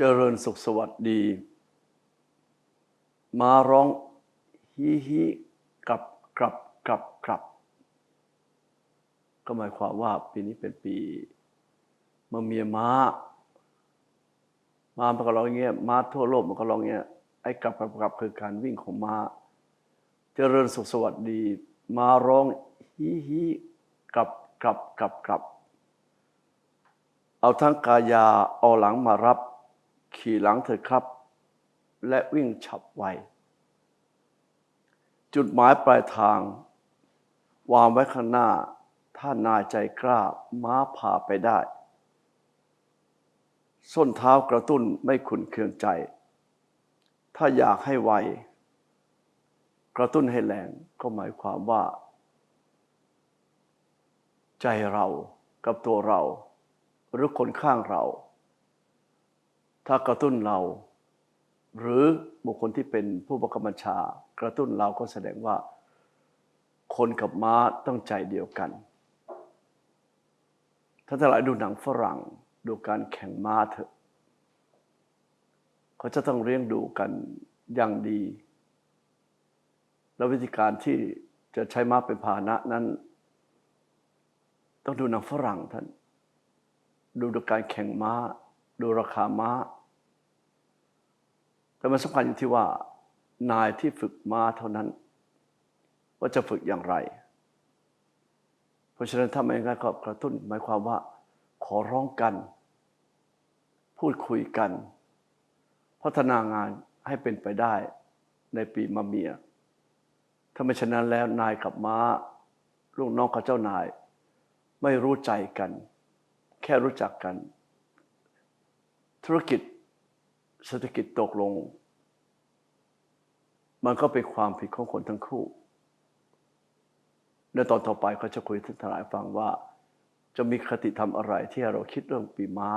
จริญสุขสวัสดี มาร้องฮีฮีกลับกลับกลับกลับ ก็หมายความว่าปีนี้เป็นปีมะเมียม้าม้ามันก็ร้องเงี้ยม้าทั่วโลกมันก็ร้องเงี้ยไอ้กลับกลับกลับคือการวิ่งของม้า เจริญสุขสวัสดี มาร้องฮีฮีกลับกลับกลับกลับ เอาทั้งกายาเอาหลังมารับ ขี่หลังเถิดครับ และวิ่งฉับไว จุดหมายปลายทาง วางไว้ข้างหน้า ถ้านายใจกล้าม้าพาไปได้ ส้นเท้ากระตุ้นไม่ขุนเคืองใจ ถ้าอยากให้ไว กระตุ้นให้แรงก็หมายความว่า ใจเรากับตัวเรา หรือคนข้างเรา ถ้ากระตุ้นเรา หรือบุคคลที่เป็นผู้บังคับบัญชา กระตุ้นเราก็แสดงว่า คนกับม้าต้องใจเดียวกัน ถ้าทั้งหลายดูหนังฝรั่งดูการแข่งม้าเถอะ เขาจะต้องเลี้ยงดูกันอย่างดี แล้ววิธีการที่จะใช้ม้าเป็นพาหนะนั้น ต้องดูหนังฝรั่งท่าน ดูดูการแข่งม้า ดูราคาม้า แต่มันสำคัญอยู่ที่ว่านายที่ฝึกม้าเท่านั้น ว่าจะฝึกอย่างไร เพราะฉะนั้นถ้าไม่งั้นก็กระตุ้นหมายความว่า ขอร้องกัน พูดคุยกัน พัฒนางานให้เป็นไปได้ในปีมะเมีย ถ้าไม่ฉะนั้นแล้วนายกับม้าลูกน้องกับเจ้านาย ไม่รู้ใจกัน แค่รู้จักกัน ธุรกิจเศรษฐกิจตกลง มันก็เป็นความผิดของคนทั้งคู่ และตอนต่อไปเขาจะคุยท่านทลายฟังว่า จะมีคติธรรมอะไรที่เราคิดเรื่องปีม้า